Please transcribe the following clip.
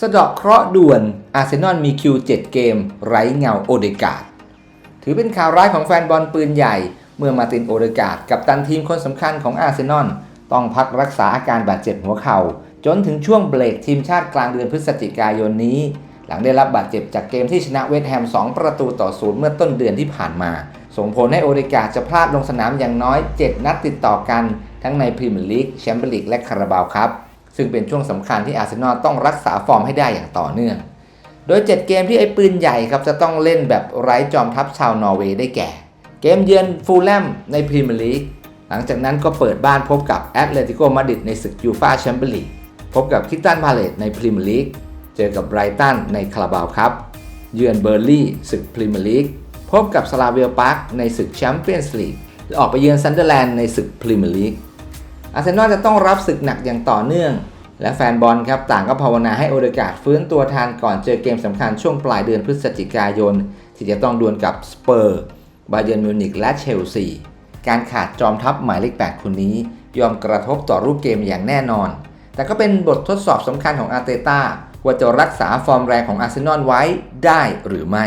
สะดาะเคราะห์ด่วน อาร์เซนอลมีคิว7เกม ไร้เงาโอเดกาดถือเป็นข่าวร้ายของแฟนบอลปืนใหญ่ เมื่อมาตินโอเดกาดกับตันทีมคนสำคัญของอาร์เซนอลต้องพักรักษาอาการบาดเจ็บหัวเข่า จนถึงช่วงเบรกทีมชาติกลางเดือนพฤศจิกายนนี้ หลังได้รับบาดเจ็บจากเกมที่ชนะเวสต์แฮม 2 ประตูต่อศูนย์เมื่อต้นเดือนที่ผ่านมา ส่งผลให้โอเดกาดจะพลาดลงสนามอย่างน้อย 7 นัดติดต่อกัน ทั้งในพรีเมียร์ลีกแชมเปี้ยนลีกและคาราบาวครับ ซึ่งเป็นช่วงสำคัญที่อาร์เซนอลต้องรักษาฟอร์มให้ได้อย่างต่อเนื่อง โดย 7 เกมที่ไอ้ปืนใหญ่ครับจะต้องเล่นแบบไร้จอมทัพชาวนอร์เวย์ได้แก่ เกมเยือนฟูลแลมในพรีเมียร์ลีก หลังจากนั้นก็เปิดบ้านพบกับแอตเลติโกมาดริดในศึกยูฟาแชมเปี้ยนลีก พบกับคิตตันพาเลตในพรีเมียร์ลีก เจอกับไบรตันในคาราบาวครับ เยือนเบอร์ลี่ศึกพรีเมียร์ลีก พบกับสลาเวลพาร์คในศึกแชมเปี้ยนส์ลีก และออกไปเยือนซันเดอร์แลนด์ในศึกพรีเมียร์ลีก อาร์เซนอลจะต้องรับศึกหนักอย่างต่อเนื่อง และแฟนบอลครับต่างก็ภาวนาให้โอเดกาดฟื้นตัวทันก่อนเจอเกมสำคัญช่วงปลายเดือนพฤศจิกายน ที่จะต้องดวลกับสเปอร์บาเยิร์นมิวนิกและเชลซีการขาดจอมทัพหมายเลข8คนนี้ยอมกระทบต่อรูปเกมอย่างแน่นอน แต่ก็เป็นบททดสอบสำคัญของอาร์เตต้าว่าจะรักษาฟอร์มแรงของอาร์เซนอลไว้ได้หรือไม่